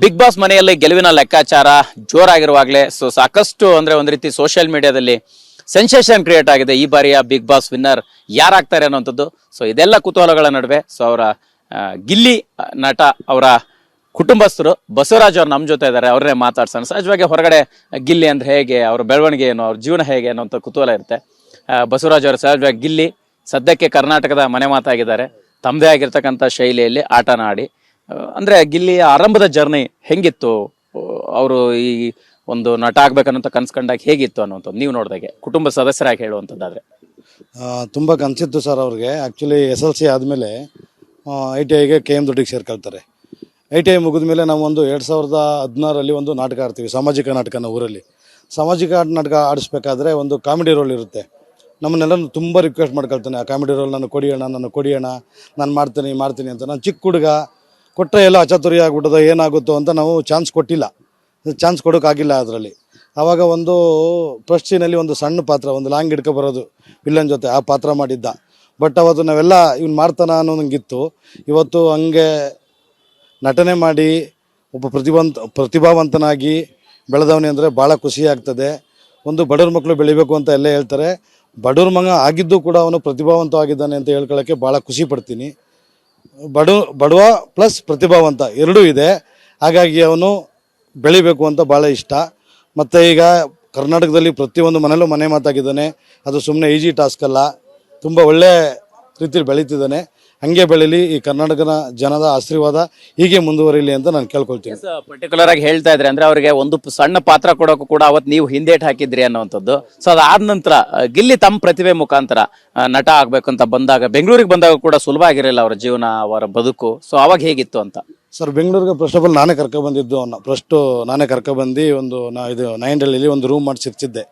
Big boss ಮನೆಯಲ್ಲಿ ಗೆಲುವಿನ ಲೆಕ್ಕಾಚಾರ ಜೋರಾಗಿರುವಾಗಲೇ ಸೊ ಸಾಕಷ್ಟು ಅಂದ್ರೆ ಒಂದ್ ರೀತಿ ಸೋಷಿಯಲ್ ಮೀಡಿಯಾದಲ್ಲಿ ಸೆನ್ಸೇಷನ್ ಕ್ರಿಯೇಟ್ ಆಗಿದೆ. ಈ ಬಾರಿಯ ಬಿಗ್ ಬಾಸ್ ವಿನ್ನರ್ ಯಾರಾಗ್ತಾರೆ ಅನ್ನುವಂಥದ್ದು. ಸೊ ಇದೆಲ್ಲ ಕುತೂಹಲಗಳ ನಡುವೆ ಸೊ ಅವರ ಗಿಲ್ಲಿ ನಟ ಅವರ ಕುಟುಂಬಸ್ಥರು ಬಸವರಾಜ್ ಅವ್ರು ನಮ್ಮ ಜೊತೆ ಇದ್ದಾರೆ ಅವ್ರನ್ನೇ ಮಾತಾಡ್ಸೋಣ. ಸಹಜವಾಗಿ ಹೊರಗಡೆ ಗಿಲ್ಲಿ ಅಂದ್ರೆ ಹೇಗೆ ಅವ್ರ ಬೆಳವಣಿಗೆ ಏನು ಅವ್ರ ಜೀವನ ಹೇಗೆ ಅನ್ನೋಂಥ ಕುತೂಹಲ ಇರುತ್ತೆ. ಬಸವರಾಜ್ ಅವರು ಸಹಜವಾಗಿ ಗಿಲ್ಲಿ ಸದ್ಯಕ್ಕೆ ಕರ್ನಾಟಕದ ಮನೆ ಮಾತಾಗಿದ್ದಾರೆ. ತಮ್ಮದೇ ಆಗಿರ್ತಕ್ಕಂಥ ಶೈಲಿಯಲ್ಲಿ ಆಟನ ಆಡಿ. ಆ, ಅಂದ್ರೆ ಗಿಲ್ಲಿಯ ಆರಂಭದ ಜರ್ನಿ ಹೆಂಗಿತ್ತು? ಅವರು ಈ ಒಂದು ನಟ ಆಗ್ಬೇಕನ್ನೋಂಥ ಕನ್ಸ್ ಕಂಡಾಗ ಹೇಗಿತ್ತು ಅನ್ನುವಂಥದ್ದು ನೀವು ನೋಡಿದಾಗೆ, ಕುಟುಂಬ ಸದಸ್ಯರಾಗಿ ಹೇಳುವಂಥದ್ದಾದ್ರೆ. ತುಂಬ ಕನಸಿತ್ತು ಸರ್ ಅವ್ರಿಗೆ. ಆ್ಯಕ್ಚುಲಿ ಎಸ್ ಎಲ್ ಸಿ ಆದಮೇಲೆ ಐ ಟಿ ಐಗೆ ಕೆ ಎಂ ದುಡ್ಡಿಗೆ ಸೇರ್ಕೊಳ್ತಾರೆ ಐ ಟಿ ಐ ಮುಗಿದ ಮೇಲೆ ನಾವು ಒಂದು ಎರಡು ಸಾವಿರದ ಹದಿನಾರಲ್ಲಿ ಒಂದು ನಾಟಕ ಆಡ್ತೀವಿ, ಸಾಮಾಜಿಕ ನಾಟಕನ ಊರಲ್ಲಿ. ಸಾಮಾಜಿಕ ನಾಟಕ ಆಡಿಸ್ಬೇಕಾದ್ರೆ ಒಂದು ಕಾಮಿಡಿ ರೋಲ್ ಇರುತ್ತೆ. ನಮ್ಮನ್ನೆಲ್ಲ ತುಂಬ ರಿಕ್ವೆಸ್ಟ್ ಮಾಡ್ಕೊಳ್ತಾನೆ, ಆ ಕಾಮಿಡಿ ರೋಲ್ ನಾನು ಕೊಡಿಯೋಣ ನಾನು ಕೊಡಿಯೋಣ ನಾನು ಮಾಡ್ತೀನಿ ಮಾಡ್ತೀನಿ ಅಂತ. ನಾನು ಚಿಕ್ಕ ಹುಡುಗ ಕೊಟ್ಟರೆ ಎಲ್ಲ ಅಚಾತುರ್ಯ ಆಗ್ಬಿಟ್ಟದ, ಏನಾಗುತ್ತೋ ಅಂತ ನಾವು ಚಾನ್ಸ್ ಕೊಟ್ಟಿಲ್ಲ. ಚಾನ್ಸ್ ಕೊಡೋಕ್ಕಾಗಿಲ್ಲ ಅದರಲ್ಲಿ. ಆವಾಗ ಒಂದು ಪ್ರಶ್ನೆಯಲ್ಲಿ ಒಂದು ಸಣ್ಣ ಪಾತ್ರ, ಒಂದು ಲಾಂಗ್ ಹಿಡ್ಕೊ ಬರೋದು ವಿಲ್ಲನ್ ಜೊತೆ ಆ ಪಾತ್ರ ಮಾಡಿದ್ದ. ಬಟ್ ಅವತ್ತು ನಾವೆಲ್ಲ ಇವ್ನು ಮಾಡ್ತಾನ ಅನ್ನೋದಂಗಿತ್ತು ಇವತ್ತು ಹಂಗೆ ನಟನೆ ಮಾಡಿ, ಒಬ್ಬ ಪ್ರತಿಭಾವಂತ, ಪ್ರತಿಭಾವಂತನಾಗಿ ಬೆಳೆದವನೇ ಅಂದರೆ ಭಾಳ ಖುಷಿ ಆಗ್ತದೆ. ಒಂದು ಬಡವ್ರ ಮಕ್ಕಳು ಬೆಳಿಬೇಕು ಅಂತ ಎಲ್ಲ ಹೇಳ್ತಾರೆ. ಬಡವ್ರ ಮಗ ಆಗಿದ್ದು ಕೂಡ ಅವನು ಪ್ರತಿಭಾವಂತವಾಗಿದ್ದಾನೆ ಅಂತ ಹೇಳ್ಕೊಳ್ಳೋಕ್ಕೆ ಭಾಳ ಖುಷಿ ಪಡ್ತೀನಿ. ಬಡ, ಬಡವ ಪ್ಲಸ್ ಪ್ರತಿಭಾವಂತ ಎರಡೂ ಇದೆ. ಹಾಗಾಗಿ ಅವನು ಬೆಳಿಬೇಕು ಅಂತ ಭಾಳ ಇಷ್ಟ. ಮತ್ತು ಈಗ ಕರ್ನಾಟಕದಲ್ಲಿ ಪ್ರತಿಯೊಂದು ಮನೆಯಲ್ಲೂ ಮನೆ ಮಾತಾಗಿದ್ದಾನೆ. ಅದು ಸುಮ್ಮನೆ ಈಜಿ ಟಾಸ್ಕ್ ಅಲ್ಲ. ತುಂಬ ಒಳ್ಳೆ ರೀತಿಯಲ್ಲಿ ಬೆಳೀತಿದ್ದಾನೆ. ಹಂಗೆ ಬೆಳೀಲಿ ಈ ಕರ್ನಾಟಕದ ಜನದ ಆಶೀರ್ವಾದ ಹೀಗೆ ಮುಂದುವರಿಲಿ ಅಂತ ನಾನು ಕೇಳ್ಕೊಳ್ತೀನಿ. ಪರ್ಟಿಕ್ಯುಲರ್ ಆಗಿ ಹೇಳ್ತಾ ಇದ್ರೆ ಅಂದ್ರೆ ಅವರಿಗೆ ಒಂದು ಸಣ್ಣ ಪಾತ್ರ ಕೊಡೋಕ್ಕೂ ಕೂಡ ಅವತ್ತು ನೀವು ಹಿಂದೇಟ್ ಹಾಕಿದ್ರಿ ಅನ್ನುವಂಥದ್ದು. ಸೊ ಅದಾದ ನಂತರ ಗಿಲ್ಲಿ ತಮ್ಮ ಪ್ರತಿಭೆ ಮುಖಾಂತರ ನಟ ಆಗ್ಬೇಕು ಅಂತ ಬಂದಾಗ ಬೆಂಗಳೂರಿಗೆ ಬಂದಾಗ ಕೂಡ ಸುಲಭ ಆಗಿರಲಿಲ್ಲ ಅವರ ಜೀವನ ಅವರ ಬದುಕು. ಸೊ ಅವಾಗ ಹೇಗಿತ್ತು ಅಂತ? ಸರ್ ಬೆಂಗಳೂರಿಗೆ ಫಸ್ಟ್ ಆಫ್ ಆಲ್ ನಾನೇ ಕರ್ಕೊಬಂದಿದ್ದು ಅವನ್ನ ಫಸ್ಟು ನಾನೇ ಕರ್ಕೊಬಂದು ಒಂದು ನಾ ಇದು ನೈಂಡಳ್ಳಿಲಿ ಒಂದು ರೂಮ್ ಮಾಡಿ ಸಿರ್ಚಿದ್ದೆ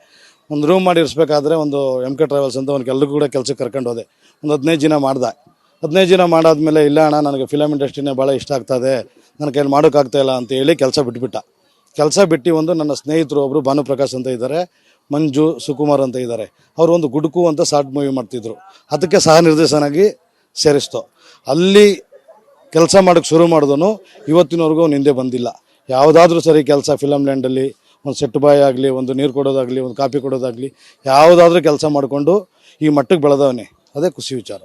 ಒಂದು ರೂಮ್ ಮಾಡಿ ಇರಿಸ್ಬೇಕಾದ್ರೆ ಒಂದು ಎಂ ಕೆ ಟ್ರಾವೆಲ್ಸ್ ಅಂತ ಅವ್ನಿಗೆ ಎಲ್ಲರಿಗೂ ಕೂಡ ಕೆಲಸಕ್ಕೆ ಕರ್ಕೊಂಡು ಹೋದೆ. ಒಂದು ಹದಿನೈದು ದಿನ ಮಾಡ್ದೆ. ಹದಿನೈದು ಜನ ಮಾಡಾದ್ಮೇಲೆ, ಇಲ್ಲ ಅಣ್ಣ, ನನಗೆ ಫಿಲಮ್ ಇಂಡಸ್ಟ್ರಿನೇ ಭಾಳ ಇಷ್ಟ ಆಗ್ತದೆ, ನನ್ನ ಕೈಲಿ ಮಾಡೋಕ್ಕಾಗ್ತಾ ಇಲ್ಲ ಅಂತ ಹೇಳಿ ಕೆಲಸ ಬಿಟ್ಬಿಟ್ಟ. ಕೆಲಸ ಬಿಟ್ಟು ಒಂದು ನನ್ನ ಸ್ನೇಹಿತರು ಒಬ್ಬರು ಭಾನುಪ್ರಕಾಶ್ ಅಂತ ಇದ್ದಾರೆ, ಮಂಜು ಸುಕುಮಾರ್ ಅಂತ ಇದ್ದಾರೆ. ಅವರು ಒಂದು ಗುಡುಕು ಅಂತ ಶಾರ್ಟ್ ಮೂವಿ ಮಾಡ್ತಿದ್ರು. ಅದಕ್ಕೆ ಸಹ ನಿರ್ದೇಶನಾಗಿ ಸೇರಿಸ್ತು. ಅಲ್ಲಿ ಕೆಲಸ ಮಾಡೋಕ್ಕೆ ಶುರು ಮಾಡಿದನು ಇವತ್ತಿನವರೆಗೂ ಅವ್ನು ಹಿಂದೆ ಬಂದಿಲ್ಲ. ಯಾವುದಾದ್ರೂ ಸರಿ ಕೆಲಸ ಫಿಲಮ್ ಲ್ಯಾಂಡಲ್ಲಿ, ಒಂದು ಸೆಟ್ ಬಾಯ್ ಆಗಲಿ, ಒಂದು ನೀರು ಕೊಡೋದಾಗಲಿ, ಒಂದು ಕಾಫಿ ಕೊಡೋದಾಗಲಿ, ಯಾವುದಾದ್ರೂ ಕೆಲಸ ಮಾಡಿಕೊಂಡು ಈ ಮಟ್ಟಕ್ಕೆ ಬೆಳೆದವನೇ. ಅದೇ ಖುಷಿ ವಿಚಾರ.